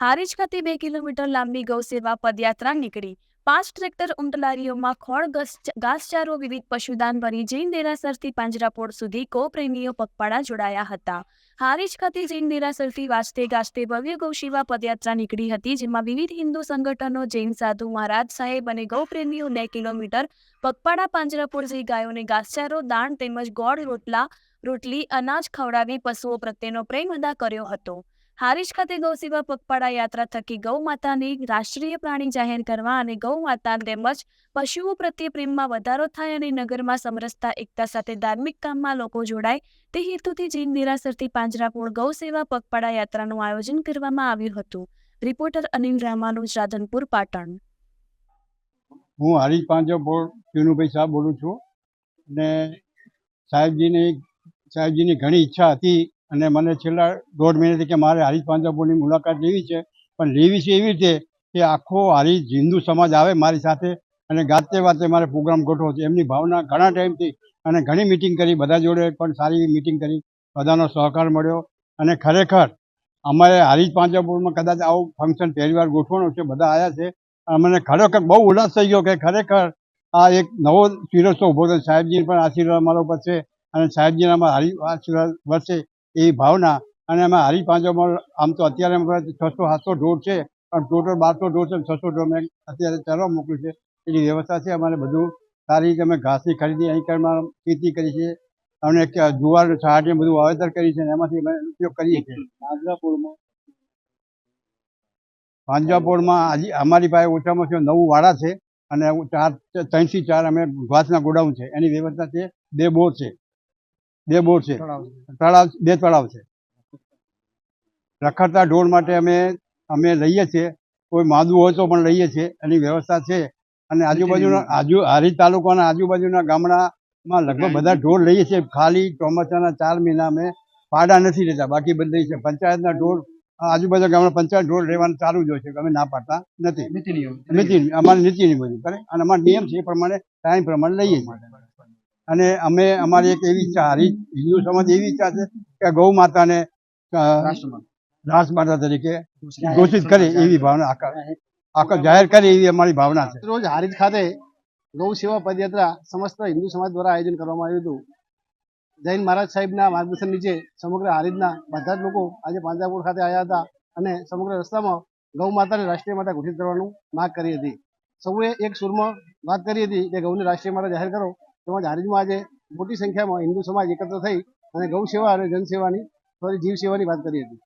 હારીજ ખાતે બે કિલોમીટર લાંબી ગૌસેવા પદયાત્રા નીકળી. પાંચ ટ્રેક્ટર ઉંટલારીઓમાં ખોળ ઘસ- ઘાસચારો, વિવિધ પશુદાન ભરી જૈન દેરાસરથી પાંજરાપોળ સુધી ગૌપ્રેમીઓ પગપાળા જોડાયા હતા. હારીજ ખાતે જૈન દેરાસરથી વાંચતે ગાજતે ભવ્ય ગૌશેવા પદયાત્રા નીકળી હતી, જેમાં વિવિધ હિન્દુ સંગઠનો, જૈન સાધુ મહારાજ સાહેબ અને ગૌપ્રેમીઓ બે કિલોમીટર પગપાળા પાંજરાપોળ જઈ ગાયોને ઘાસચારો, દાણ તેમજ ગોળ રોટલા, રોટલી, અનાજ ખવડાવી પશુઓ પ્રત્યેનો પ્રેમ અદા કર્યો હતો. હારીજ ખાતે ગૌસેવા પગપાળા યાત્રા થકી ગૌ માતાને રાષ્ટ્રીય પ્રાણી જાહેર કરવા અને ગૌ માતા તેમજ પશુઓ પ્રત્યે પ્રેમમાં વધારો થાય અને નગરમાં સમરસતા, એકતા સાથે ધાર્મિક કામમાં લોકો જોડાય, તે હેતુથી જૈન દેરાસરથી પાંજરાપોળ ગૌસેવા પગપાળા યાત્રાનું આયોજન કરવામાં આવ્યું હતું. રિપોર્ટર અનિલ રામાનુજ, રાધનપુર, પાટણ. હું હરીશ પાંજરાપોળ ચુનુભાઈ સાહેબ બોલું છું અને સાહેબજીની સાહેબજીની ઘણી ઈચ્છા હતી અને મને છેલ્લા દોઢ મહિનાથી કે મારે હરીશ પાંજાપોળની મુલાકાત લેવી છે, પણ લેવી છે એવી રીતે કે આખો હરીશ હિન્દુ સમાજ આવે મારી સાથે અને ગાતે વાતે મારે પ્રોગ્રામ ગોઠવો છે. એમની ભાવના ઘણા ટાઈમથી અને ઘણી મિટિંગ કરી, બધા જોડે પણ સારી મિટિંગ કરી, બધાનો સહકાર મળ્યો અને ખરેખર અમારે હરીશ પાંજાપોળમાં કદાચ આવું ફંક્શન પહેલી વાર ગોઠવવાનું છે, બધા આવ્યા છે. અમને ખરેખર બહુ ઉલ્લાસ થઈ ગયો કે ખરેખર આ એક નવો શિરસ્તો ઊભો થયો. સાહેબજી પણ આશીર્વાદ મારો ઉપર અને સાહેબજીના આશીર્વાદ વર્ષે એવી ભાવના અને અમે હારી પાંચોમાં આમ તો અત્યારે છસો સાતસો ઢોર છે પણ ટોટલ બારસો ઢોર છે છસો ઢોર મેં અત્યારે ચરવા મોકલ્યું છે. એની વ્યવસ્થા છે અમારે બધું સારી રીતે અમે ઘાસની ખરીદી અહીં કરવામાં ખેતી કરી છે અને જુવાર છાટ બધું વાવેતર કરી છે અને એમાંથી અમે ઉપયોગ કરીએ છીએ. પાંજરાપુરમાં પાંજરાપોળમાં આજે અમારી પાસે ઓછામાં ઓછા નવ વાડા છે અને ચાર ત્રણથી ચાર અમે ઘાસના ગોડાઉન છે. એની વ્યવસ્થા છે બે બોર છે. બે બોર છે. તળાવ બે તળાવ છે. રખડતા ઢોર માટે અમે અમે લઈએ છીએ. કોઈ માદું હોય તો પણ લઈએ છીએ. એની વ્યવસ્થા છે. અને આજુબાજુના આજુ હારી તાલુકાના આજુબાજુના ગામડામાં લગભગ બધા ઢોર લઈએ છીએ. ખાલી ચોમાસાના ચાર મહિના અમે પાડા નથી લેતા બાકી બધા છે. પંચાયતના ઢોર આજુબાજુ ગામના પંચાયત ઢોર લેવાનું ચાલુ જ હોય છે. અમે ના પાડતા નથી. નીતિ અમારે નીતિ નિયમ કરે અને અમારો નિયમ છે એ પ્રમાણે ટાઈમ પ્રમાણે લઈએ છીએ. અને અમે અમારી એક એવી ઈચ્છા હારી હિન્દુ સમાજ એવી ઈચ્છા છે કે ગૌ માતાને રાષ્ટ્રમાતા તરીકે ઘોષિત કરે એવી ભાવના આખા જાહેર કરે એવી અમારી ભાવના છે. રોજ હારીજ ખાતે ગૌ સેવા પદયાત્રા સમસ્ત હિન્દુ સમાજ દ્વારા આયોજન કરવામાં આવ્યું હતું. જૈન મહારાજ સાહેબના માર્ગદર્શન નીચે સમગ્ર હારીજના બધા જ લોકો આજે પાંજરાપુર ખાતે આવ્યા હતા અને સમગ્ર રસ્તામાં ગૌ માતાને રાષ્ટ્રીય માતા ઘોષિત કરવાનું માંગ કરી હતી. સૌએ એક સુરમાં વાત કરી હતી કે ગૌને રાષ્ટ્રીય માતા જાહેર કરો. તેમજ હારીજમાં આજે મોટી સંખ્યામાં હિન્દુ સમાજ એકત્ર થઈ અને ગૌ સેવા અને જન સેવાની સોરી જીવ સેવાની વાત કરી હતી.